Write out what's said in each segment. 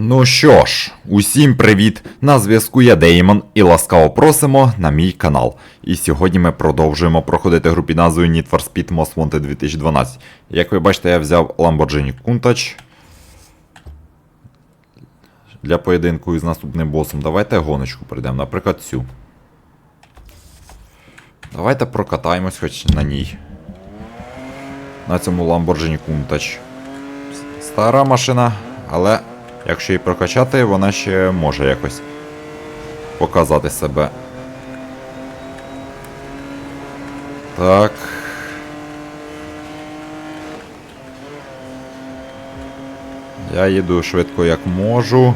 Ну що ж, усім привіт! На зв'язку я Деймон і ласкаво просимо на мій канал. І сьогодні ми продовжуємо проходити гру під назвою Need for Speed Most Wanted 2012. Як ви бачите, я взяв Lamborghini Countach для поєдинку із наступним босом. Давайте гоночку прийдемо, наприклад, цю. Давайте прокатаємось хоч на ній. На цьому Lamborghini Countach. Стара машина, але якщо її прокачати, вона ще може якось показати себе. Так. Я їду швидко як можу.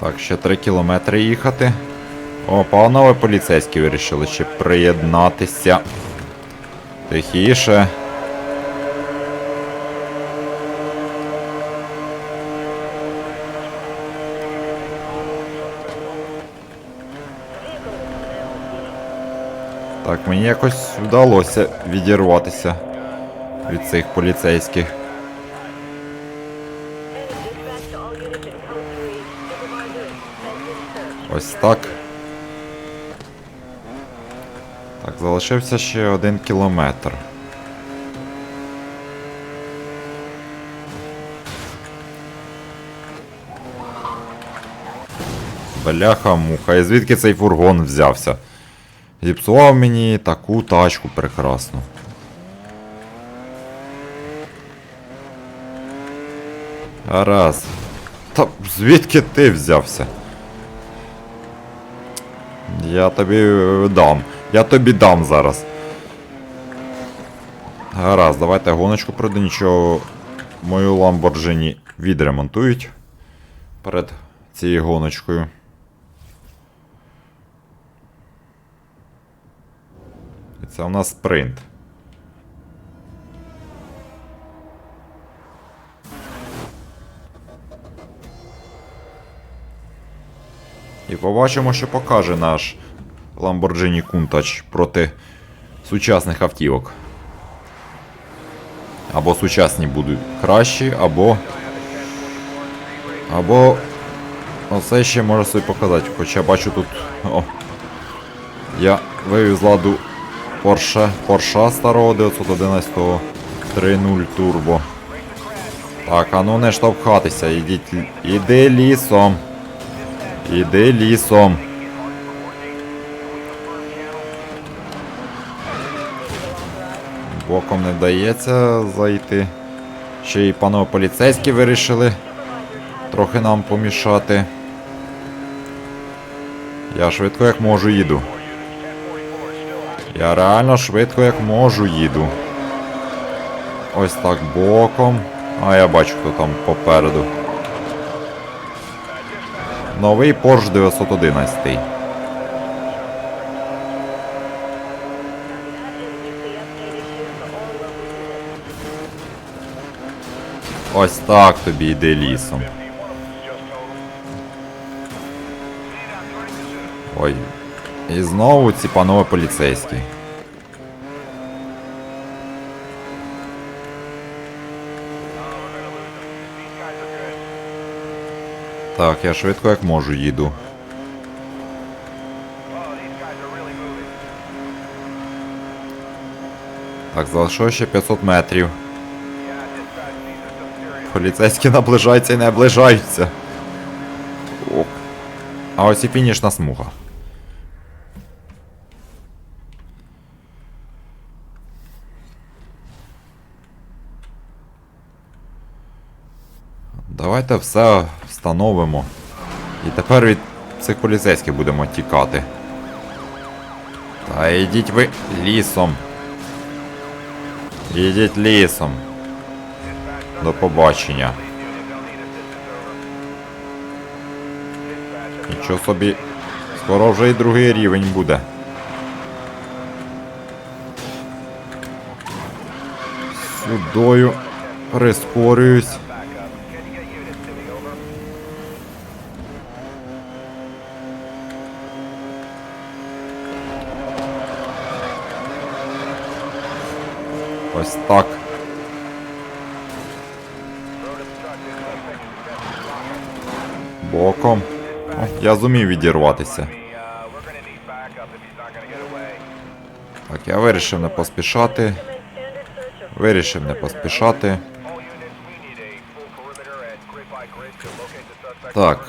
Так, ще 3 кілометри їхати. О, панове поліцейські вирішили ще приєднатися. Тихіше. Так, мені якось вдалося відірватися від цих поліцейських. Ось так. Так, залишився ще один кілометр. Бляха муха, і звідки цей фургон взявся? Зіпсував мені таку тачку прекрасну. Гаразд. Та звідки ти взявся? Я тобі е, дам. Я тобі дам зараз. Гаразд, давайте гоночку пройду, нічого. Мою ламборджині відремонтують перед цією гоночкою. І це у нас спринт. І побачимо, що покаже наш Lamborghini Countach проти сучасних автівок. Або сучасні будуть кращі, або. Або. Оце ще можу собі показати. Хоча бачу тут. О. Я вивів з ладу Porsche, Porsche старого 911 3.0 Turbo. Так, а ну не штовхатися, ідіть. Іди лісом. Іди лісом. Боком не вдається зайти. Ще й панове поліцейські вирішили трохи нам помішати. Я швидко як можу їду. Я реально швидко як можу їду. Ось так боком. А я бачу, хто там попереду. Новий Porsche 911. Ось так тобі йде лісом. Ой. І знову ці панове поліцейські. Так, я швидко як можу їду. Так, залишилося ще 500 метрів. Поліцейські наближаються і не наближаються. А ось і фінішна смуга. Давайте все встановимо. І тепер від цих поліцейських будемо тікати. Та йдіть ви лісом. Йдіть лісом. До побачення. Нічого собі. Скоро вже і другий рівень буде. Сюдою прискорююсь. Ось так. Боком. О, я зумів відірватися. Так, я вирішив не поспішати. Вирішив не поспішати. Так,